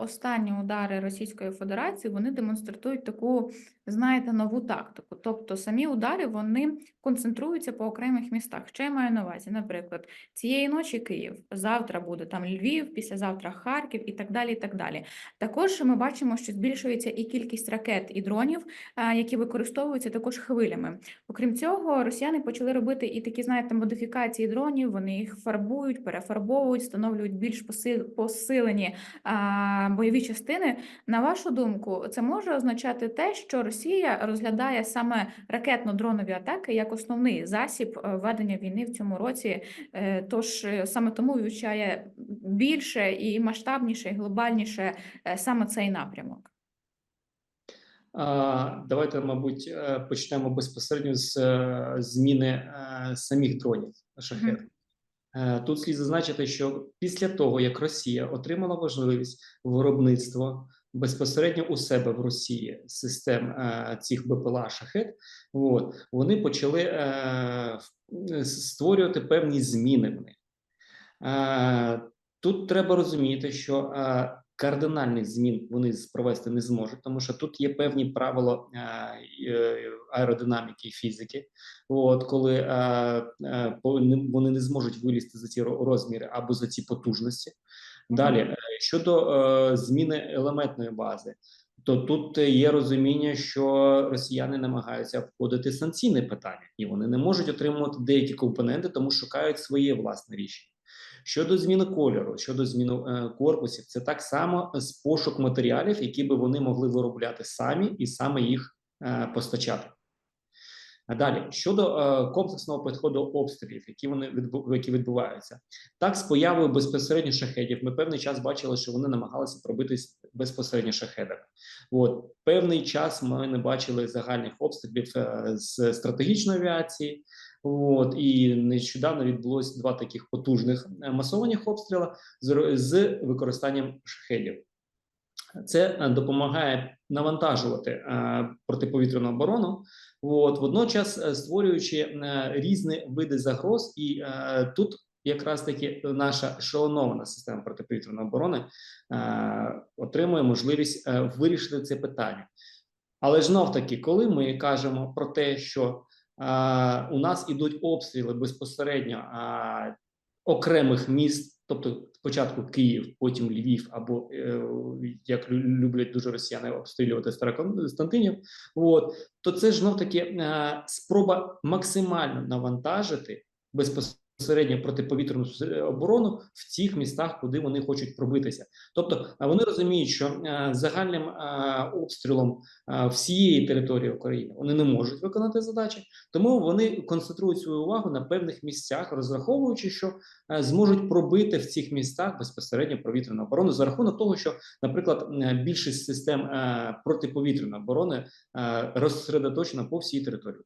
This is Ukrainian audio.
Останні удари Російської Федерації вони демонструють таку, знаєте, нову тактику. Тобто самі удари вони концентруються по окремих містах. Що я маю на увазі? Наприклад, цієї ночі Київ, завтра буде там Львів, післязавтра Харків і так далі. І так далі. Також ми бачимо, що збільшується і кількість ракет і дронів, які використовуються також хвилями. Окрім цього, росіяни почали робити і такі, знаєте, модифікації дронів. Вони їх фарбують, перефарбовують, встановлюють більш поси- посилені бойові частини. На вашу думку, це може означати те, що Росія розглядає саме ракетно-дронові атаки як основний засіб е, ведення війни в цьому році. Е, Тож е, саме тому вивчає більше і масштабніше, і глобальніше саме цей напрямок. Давайте, мабуть, почнемо безпосередньо з зміни самих дронів шахет. Е, Тут слід зазначити, що після того, як Росія отримала можливість виробництва безпосередньо у себе в Росії систем е, цих БПЛА шахет, от, вони почали е, створювати певні зміни в них. Е, Тут треба розуміти, що е, кардинальних змін вони провести не зможуть, тому що тут є певні правила е, е, аеродинаміки і фізики. От коли е, е, вони не зможуть вилізти за ці розміри або за ці потужності. Далі е, щодо е, зміни елементної бази. То тут є розуміння, що росіяни намагаються обходити санкційне питання, і вони не можуть отримувати деякі компоненти, тому шукають своє власне рішення. Щодо зміни кольору, щодо зміни е, корпусів, це так само з пошук матеріалів, які би вони могли виробляти самі і саме їх е, постачати. Далі щодо е, комплексного підходу обстрілів, які вони відбу- які відбуваються, так з появою безпосередньо шахедів, ми певний час бачили, що вони намагалися пробитись безпосередньо шахедами. От певний час ми не бачили загальних обстрілів е, з стратегічної авіації. От і нещодавно відбулось два таких потужних е, масованих обстріла з, з використанням шахедів. Це е, допомагає навантажувати е, протиповітряну оборону, от водночас е, створюючи різні види загроз, і тут якраз таки наша ешелонована система протиповітряної оборони отримує можливість вирішити це питання. Але знов таки, коли ми кажемо про те, що у нас ідуть обстріли безпосередньо окремих міст, тобто спочатку Київ, потім Львів, або е, як лю- люблять дуже росіяни обстрілювати Староконстантинів, от. То це ж знов таки е, спроба максимально навантажити безпосередньо протиповітряну оборону в цих містах, куди вони хочуть пробитися. Тобто вони розуміють, що е, загальним е, обстрілом е, всієї території України вони не можуть виконати задачі, тому вони концентрують свою увагу на певних місцях, розраховуючи, що е, зможуть пробити в цих містах безпосередньо повітряну оборону за рахунок того, що, наприклад, е, більшість систем е, протиповітряної оборони е, розсередоточена по всій території.